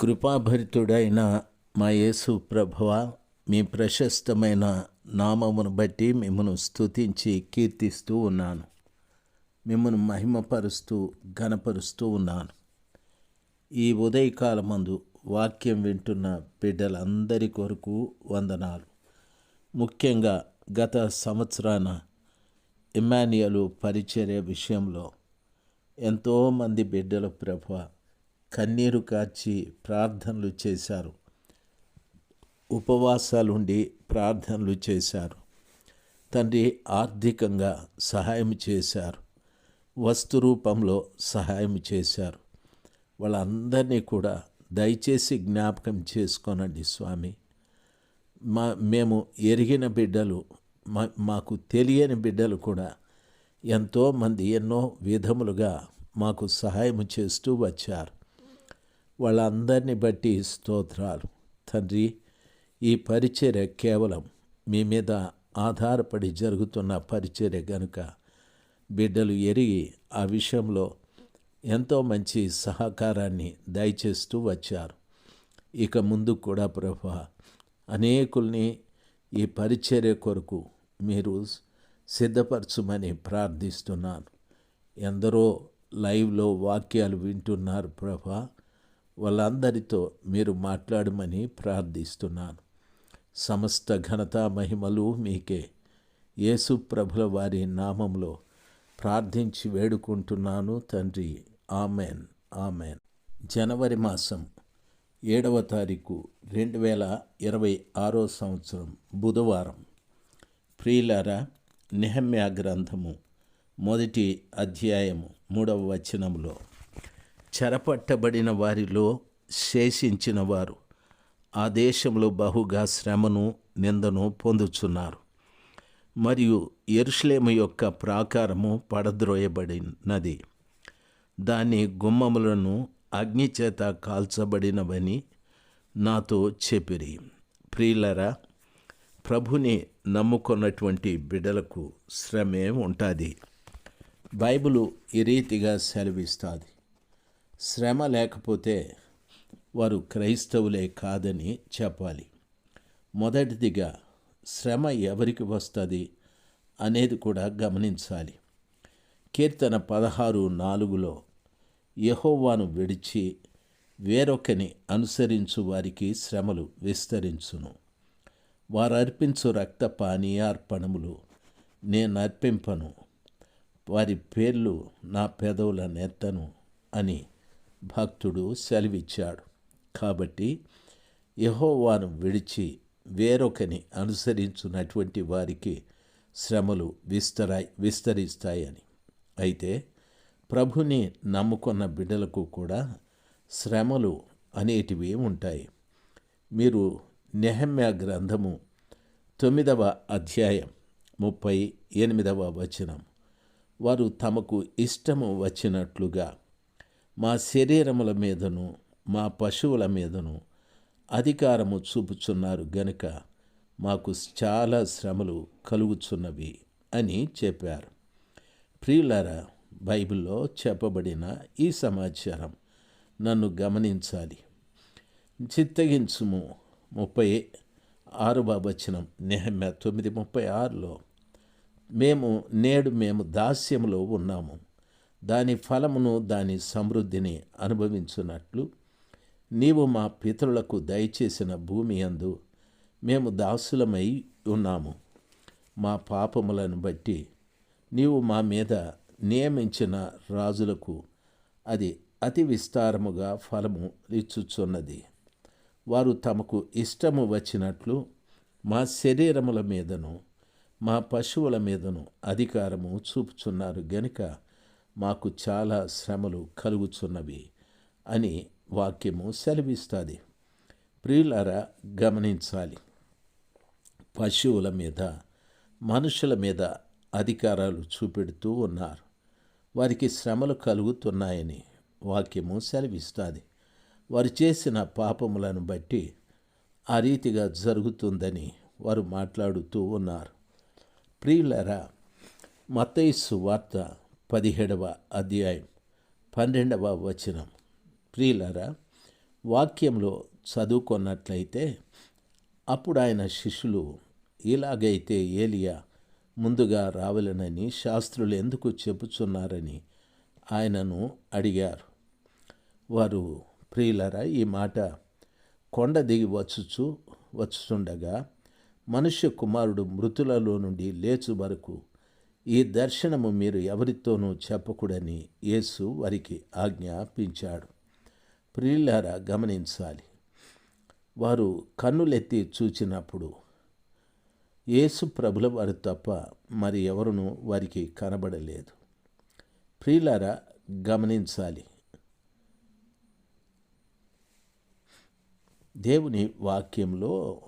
కృపాభరితుడైన మా యేసు ప్రభువ మీ ప్రశస్తమైన నామమును బట్టి మిమ్మను స్తుతించి కీర్తిస్తూ ఉన్నాను. మిమ్మను మహిమపరుస్తూ ఘనపరుస్తూ ఉన్నాను. ఈ ఉదయకాలమందు వాక్యం వింటున్న బిడ్డలందరి కొరకు వందనాలు. ముఖ్యంగా గత సంవత్సరాన ఇమాన్యుయలు పరిచర్య విషయంలో ఎంతోమంది బిడ్డల ప్రభ కన్నీరు కార్చి ప్రార్థనలు చేశారు. ఉపవాసాలుండి ప్రార్థనలు చేశారు. తండ్రి ఆర్థికంగా సహాయం చేశారు. వస్తు రూపంలో సహాయం చేశారు. వాళ్ళందరినీ కూడా దయచేసి జ్ఞాపకం చేసుకోనండి స్వామి. మా మేము ఎరిగిన బిడ్డలు మా మాకు తెలియని బిడ్డలు కూడా ఎంతోమంది ఎన్నో విధములుగా మాకు సహాయం చేస్తూ వచ్చారు. వాళ్ళందరినీ బట్టి స్తోత్రాలు. తండ్రి ఈ పరిచర్య కేవలం మీ మీద ఆధారపడి జరుగుతున్న పరిచర్య గనుక బిడ్డలు ఎరిగి ఆ విషయంలో ఎంతో మంచి సహకారాన్ని దయచేస్తూ వచ్చారు. ఇక ముందు కూడా ప్రభ అనేకుల్ని ఈ పరిచర్య కొరకు మీరు సిద్ధపరచమని ప్రార్థిస్తున్నాను. ఎందరో లైవ్లో వాక్యాలు వింటున్నారు ప్రభా. వాళ్ళందరితో మీరు మాట్లాడమని ప్రార్థిస్తున్నాను. సమస్త ఘనత మహిమలు మీకే. యేసు ప్రభుల వారి నామంలో ప్రార్థించి వేడుకుంటున్నాను తండ్రి. ఆమెన్. ఆమెన్. జనవరి మాసం ఏడవ తారీఖు రెండు వేల ఇరవై ఆరో సంవత్సరం బుధవారం. ప్రియులారా నిహమ్యా గ్రంథము మొదటి అధ్యాయము మూడవ వచనంలో చెరపట్టబడిన వారిలో శేషించిన వారు. ఆ దేశంలో బహుగా శ్రమను నిందను పొందుచున్నారు. మరియు ఎరుషలేము యొక్క ప్రాకారము పడద్రోయబడినది. దాని గుమ్మములను అగ్నిచేత కాల్చబడినవని నాతో చెప్పిరి. ప్రియులరా ప్రభుని నమ్ముకున్నటువంటి బిడ్డలకు శ్రమే ఉంటుంది. బైబిలు ఈ రీతిగా సెలవిస్తుంది. శ్రమ లేకపోతే వారు క్రైస్తవులే కాదని చెప్పాలి. మొదటిదిగా శ్రమ ఎవరికి వస్తుంది అనేది కూడా గమనించాలి. కీర్తన పదహారు నాలుగులో యహోవాను విడిచి వేరొకని అనుసరించు వారికి శ్రమలు విస్తరించును. వారు అర్పించు రక్త పానీయార్పణములు నేను అర్పింపను వారి పేర్లు నా పెదవుల నెత్తను అని భక్తుడు సెలవిచ్చాడు. కాబట్టి యహోవాను విడిచి వేరొకని అనుసరించున్నటువంటి వారికి శ్రమలు విస్తరాయి విస్తరిస్తాయని. అయితే ప్రభుని నమ్ముకున్న బిడ్డలకు కూడా శ్రమలు అనేటివి ఉంటాయి. మీరు నెహమ్య గ్రంథము తొమ్మిదవ అధ్యాయం ముప్పై ఎనిమిదవ వచనం. వారు తమకు ఇష్టము వచ్చినట్లుగా మా శరీరముల మీదను మా పశువుల మీదను అధికారము చూపుచున్నారు గనుక మాకు చాలా శ్రమలు కలుగుచున్నవి అని చెప్పారు. ప్రియులారా బైబిల్లో చెప్పబడిన ఈ సమాచారం నన్ను గమనించాలి. చిత్తగించుము ముప్పై ఆరవ వచనం నెహమ్య తొమ్మిది ముప్పై ఆరులో మేము నేడు మేము దాస్యములో ఉన్నాము. దాని ఫలమును దాని సమృద్ధిని అనుభవించున్నట్లు నీవు మా పితరులకు దయచేసిన భూమి అందు మేము దాసులమై ఉన్నాము. మా పాపములను బట్టి నీవు మా మీద నియమించిన రాజులకు అది అతి విస్తారముగా ఫలము ఇచ్చుచున్నది. వారు తమకు ఇష్టము వచ్చినట్లు మా శరీరముల మీదను మా పశువుల మీదను అధికారము చూపుచున్నారు గనుక మాకు చాలా శ్రమలు కలుగుచున్నవి అని వాక్యము సెలవిస్తుంది. ప్రియులారా గమనించాలి. పశువుల మీద మనుషుల మీద అధికారాలు చూపెడుతూ ఉన్నారు. వారికి శ్రమలు కలుగుతున్నాయని వాక్యము సెలవిస్తుంది. వారు చేసిన పాపములను బట్టి ఆ రీతిగా జరుగుతుందని వారు మాట్లాడుతూ ఉన్నారు. ప్రియులరా మతయస్సు వార్త పదిహేడవ అధ్యాయం పన్నెండవ వచనం. ప్రియులరా వాక్యంలో చదువుకున్నట్లయితే అప్పుడు ఆయన శిష్యులు ఇలాగైతే ఏలియా ముందుగా రావాలనని శాస్త్రులు ఎందుకు చెబుతున్నారని ఆయనను అడిగారు. వారు ప్రియులరా ఈ మాట కొండ దిగి వచ్చుచు వచ్చుచుండగా మనుష్య కుమారుడు మృతులలో నుండి లేచు వరకు ఈ దర్శనము మీరు ఎవరితోనూ చెప్పకూడని యేసు వారికి ఆజ్ఞాపించాడు. ప్రియులారా గమనించాలి. వారు కన్నులెత్తి చూచినప్పుడు యేసు ప్రభుల వారు తప్ప మరి ఎవరును వారికి కనబడలేదు. ప్రియులారా గమనించాలి. దేవుని వాక్యంలో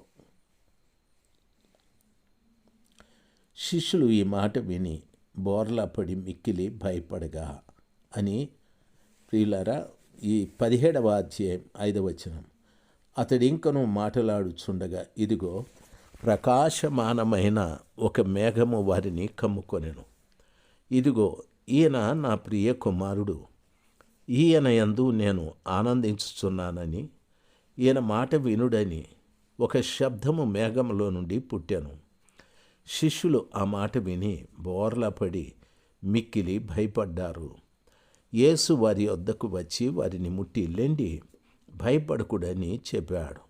శిష్యులు ఈ మాట విని బోర్లా పడి మిక్కిలి భయపడగా అని ప్రియులారా ఈ పదిహేడవ అధ్యాయం ఐదవ వచనం. అతడు ఇంకను మాటలాడుచుండగా ఇదిగో ప్రకాశమానమైన ఒక మేఘము వారిని కమ్ముకొనెను. ఇదిగో ఈయన నా ప్రియ కుమారుడు. ఈయన యందు నేను ఆనందించుచున్నానని ఈయన మాట వినుడని ఒక శబ్దము మేఘములో నుండి పుట్టాను. శిష్యులు ఆ మాట విని బోర్లా పడి మిక్కిలి భయపడ్డారు. యేసు వారి వద్దకు వచ్చి వారిని ముట్టి లెండి భయపడకుడని చెప్పాడు.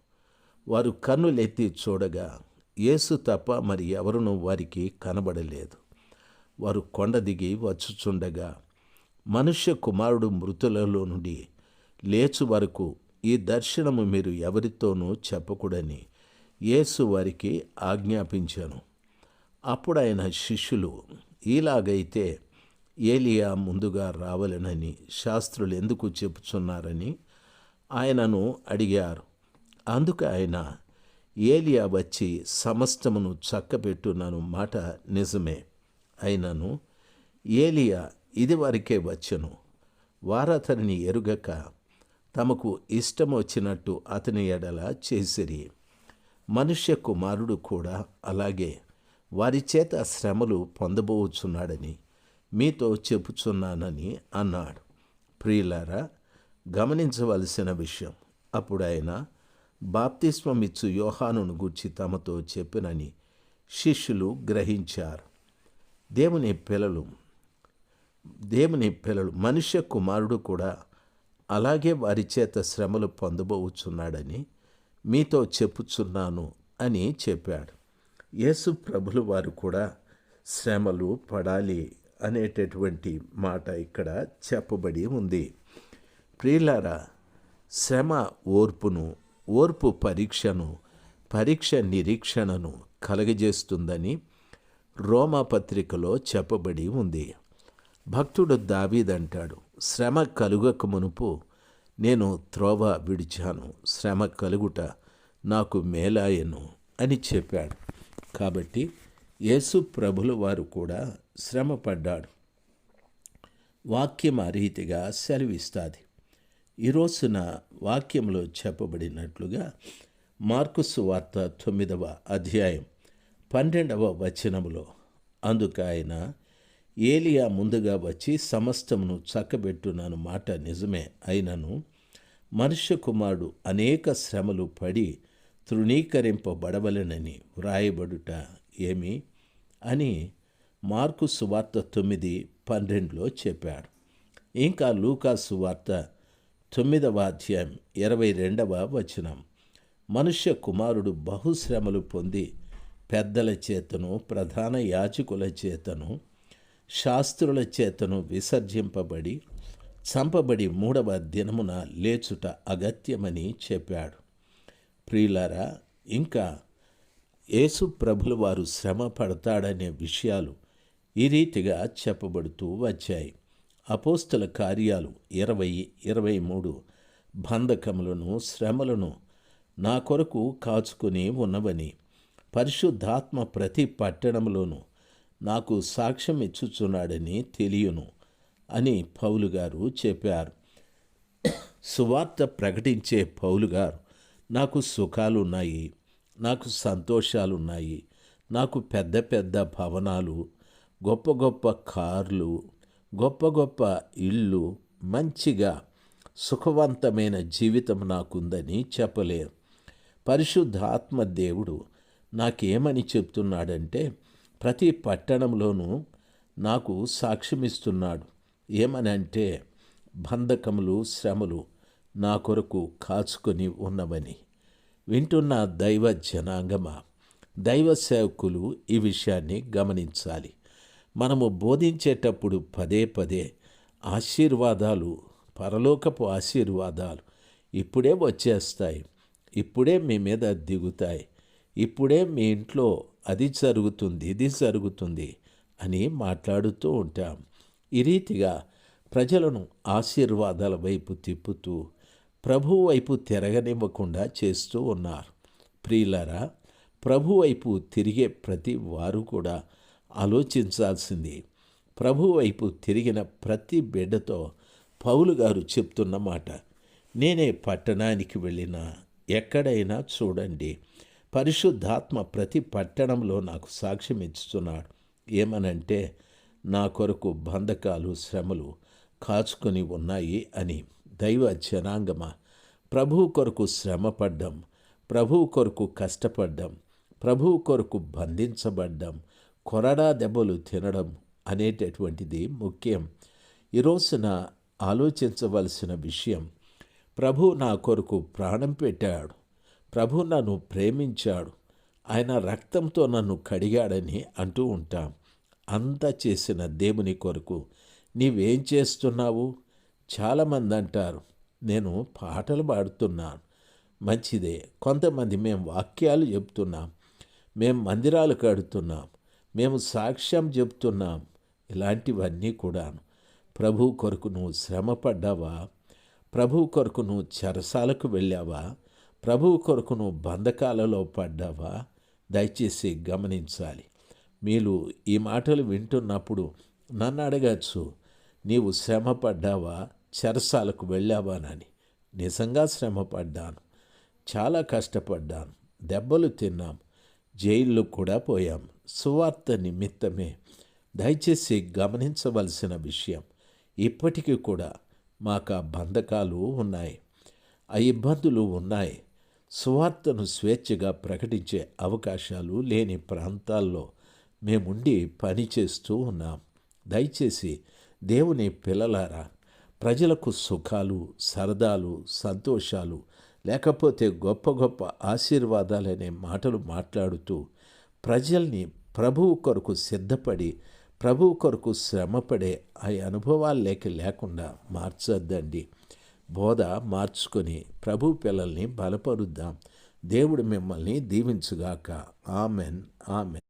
వారు కన్నులెత్తి చూడగా యేసు తప్ప మరి ఎవరునూ వారికి కనబడలేదు. వారు కొండ దిగి వచ్చుచుండగా మనుష్య కుమారుడు మృతులలో నుండి లేచు వరకు ఈ దర్శనము మీరు ఎవరితోనూ చెప్పకూడని యేసు వారికి ఆజ్ఞాపించాను. అప్పుడు ఆయన శిష్యులు ఇలాగైతే ఏలియా ముందుగా రావాలనని శాస్త్రులు ఎందుకు చెబుతున్నారని ఆయనను అడిగారు. అందుకు ఆయన ఏలియా వచ్చి సమస్తమును చక్కబెట్టున్నాను మాట నిజమే. అయినను ఏలియా ఇదివరకే వచ్చను. వారతనిని ఎరుగక తమకు ఇష్టం వచ్చినట్టు అతని ఎడల చేసిరి. మనుష్య కుమారుడు కూడా అలాగే వారి చేత శ్రమలు పొందబోచున్నాడని మీతో చెప్పుచున్నానని అన్నాడు. ప్రియులారా గమనించవలసిన విషయం అప్పుడు ఆయన బాప్తిస్వమిచ్చు యోహానును గూర్చి తమతో చెప్పినని శిష్యులు గ్రహించారు. దేవుని పిల్లలు దేవుని పిల్లలు మనుష్య కుమారుడు కూడా అలాగే వారి చేత శ్రమలు పొందబోచున్నాడని మీతో చెప్పుచున్నాను అని చెప్పాడు. యేసు ప్రభులు వారు కూడా శ్రమలు పడాలి అనేటటువంటి మాట ఇక్కడ చెప్పబడి ఉంది. ప్రియులారా శ్రమ ఓర్పును ఓర్పు పరీక్షను పరీక్ష నిరీక్షణను కలగజేస్తుందని రోమాపత్రికలో చెప్పబడి ఉంది. భక్తుడు దావీదంటాడు శ్రమ కలుగక మునుపు నేను త్రోవ విడిచాను శ్రమ కలుగుట నాకు మేలాయను అని చెప్పాడు. కాబట్టి యేసు ప్రభుల వారు కూడా శ్రమ పడ్డాడు వాక్యం ఆ రీతిగా సెలవిస్తుంది. ఈ రోజున వాక్యంలో చెప్పబడినట్లుగా మార్కుసు వార్త తొమ్మిదవ అధ్యాయం పన్నెండవ వచనములో అందుకు ఆయన ఏలియా ముందుగా వచ్చి సమస్తమును చక్కబెట్టునను మాట నిజమే అయినను మనుష్య కుమారుడు అనేక శ్రమలు పడి తృణీకరింపబడవలనని వ్రాయబడుట ఏమి? అని మార్కు సువార్త తొమ్మిది పన్నెండులో చెప్పాడు. ఇంకా లూకా సువార్త తొమ్మిదవ అధ్యాయం ఇరవై రెండవ వచనం. మనుష్య కుమారుడు బహుశ్రమలు పొంది పెద్దల చేతను ప్రధాన యాచకుల చేతను శాస్త్రుల చేతను విసర్జింపబడి చంపబడి మూడవ దినమున లేచుట అగత్యమని చెప్పాడు. ప్రియులారా ఇంకా యేసు ప్రభులు వారు శ్రమ పడతాడనే విషయాలు ఈ రీతిగా చెప్పబడుతూ వచ్చాయి. అపోస్తల కార్యాలు ఇరవై ఇరవై మూడు. బంధకములను శ్రమలను నా కొరకు కాచుకుని ఉన్నవని పరిశుద్ధాత్మ ప్రతి పట్టణంలోనూ నాకు సాక్ష్యం ఇచ్చుచున్నాడని తెలియను అని పౌలు గారు చెప్పారు. సువార్త ప్రకటించే పౌలు గారు నాకు సుఖాలున్నాయి నాకు సంతోషాలున్నాయి నాకు పెద్ద పెద్ద భవనాలు గొప్ప గొప్ప కార్లు గొప్ప గొప్ప ఇళ్ళు మంచిగా సుఖవంతమైన జీవితం నాకుందని చెప్పలేరు పరిశుద్ధాత్మ దేవుడు నాకేమని చెప్తున్నాడంటే ప్రతి పట్టణంలోనూ నాకు సాక్ష్యమిస్తున్నాడు. ఏమనంటే బంధకములు శ్రమలు నా కొరకు కాచుకొని ఉన్నవని. వింటున్న దైవ జనాంగమా? దైవ సేవకులు ఈ విషయాన్ని గమనించాలి. మనము బోధించేటప్పుడు పదే పదే ఆశీర్వాదాలు పరలోకపు ఆశీర్వాదాలు ఇప్పుడే వచ్చేస్తాయి. ఇప్పుడే మీ మీద దిగుతాయి. ఇప్పుడే మీ ఇంట్లో అది జరుగుతుంది ఇది జరుగుతుంది అని మాట్లాడుతూ ఉంటాం. ఈ రీతిగా ప్రజలను ఆశీర్వాదాల వైపు తిప్పుతూ ప్రభు వైపు తిరగనివ్వకుండా చేస్తూ ఉన్నారు. ప్రియులరా ప్రభు వైపు తిరిగే ప్రతి వారు కూడా ఆలోచించాల్సింది ప్రభు వైపు తిరిగిన ప్రతి బిడ్డతో పౌలు గారు చెప్తున్న మాట నేనే పట్టణానికి వెళ్ళినా ఎక్కడైనా చూడండి. పరిశుద్ధాత్మ ప్రతి పట్టణంలో నాకు సాక్ష్యం ఇస్తున్నాడు. ఏమనంటే నా కొరకు బంధకాలు శ్రమలు కాచుకొని ఉన్నాయి అని. దైవ జనాంగమ? ప్రభువు కొరకు శ్రమపడ్డం ప్రభువు కొరకు కష్టపడ్డం ప్రభువు కొరకు బంధించబడ్డం కొరడా దెబ్బలు తినడం అనేటటువంటిది ముఖ్యం. ఈ రోజున ఆలోచించవలసిన విషయం ప్రభు నా కొరకు ప్రాణం పెట్టాడు ప్రభు నన్ను ప్రేమించాడు ఆయన రక్తంతో నన్ను కడిగాడని అంటూ ఉంటాం. అంతా చేసిన దేవుని కొరకు నీవేం చేస్తున్నావు? చాలామంది అంటారు నేను పాటలు పాడుతున్నాను. మంచిదే. కొంతమంది మేము వాక్యాలు చెప్తున్నాం. మేము మందిరాలు కడుతున్నాం. మేము సాక్ష్యం చెప్తున్నాం. ఇలాంటివన్నీ కూడాను. ప్రభు కొరకు నువ్వు శ్రమపడ్డావా? ప్రభు కొరకు నువ్వు చెరసాలకు వెళ్ళావా? ప్రభు కొరకు నువ్వు బంధకాలలో పడ్డావా? దయచేసి గమనించాలి. మీరు ఈ మాటలు వింటున్నప్పుడు నన్ను అడగచ్చు. నీవు శ్రమ పడ్డావా చెరసాలకు వెళ్ళావానని నిజంగా శ్రమ పడ్డాను చాలా కష్టపడ్డాను. దెబ్బలు తిన్నాం. జైల్లో కూడా పోయాం. సువార్త నిమిత్తమే. దయచేసి గమనించవలసిన విషయం. ఇప్పటికీ కూడా మాకు ఆ బంధకాలు ఉన్నాయి. ఆ ఇబ్బందులు ఉన్నాయి. సువార్తను స్వేచ్ఛగా ప్రకటించే అవకాశాలు లేని ప్రాంతాల్లో మేముండి పని చేస్తూ ఉన్నాం. దయచేసి దేవుని పిల్లలారా ప్రజలకు సుఖాలు సరదాలు సంతోషాలు లేకపోతే గొప్ప గొప్ప ఆశీర్వాదాలనే మాటలు మాట్లాడుతూ ప్రజల్ని ప్రభువు కొరకు సిద్ధపడి ప్రభువు కొరకు శ్రమపడే ఆ అనుభవాలు లేకుండా మార్చొద్దండి. బోధ మార్చుకొని ప్రభు పిల్లల్ని బలపరుద్దాం. దేవుడు మిమ్మల్ని దీవించుగాక. ఆమెన్. ఆమెన్.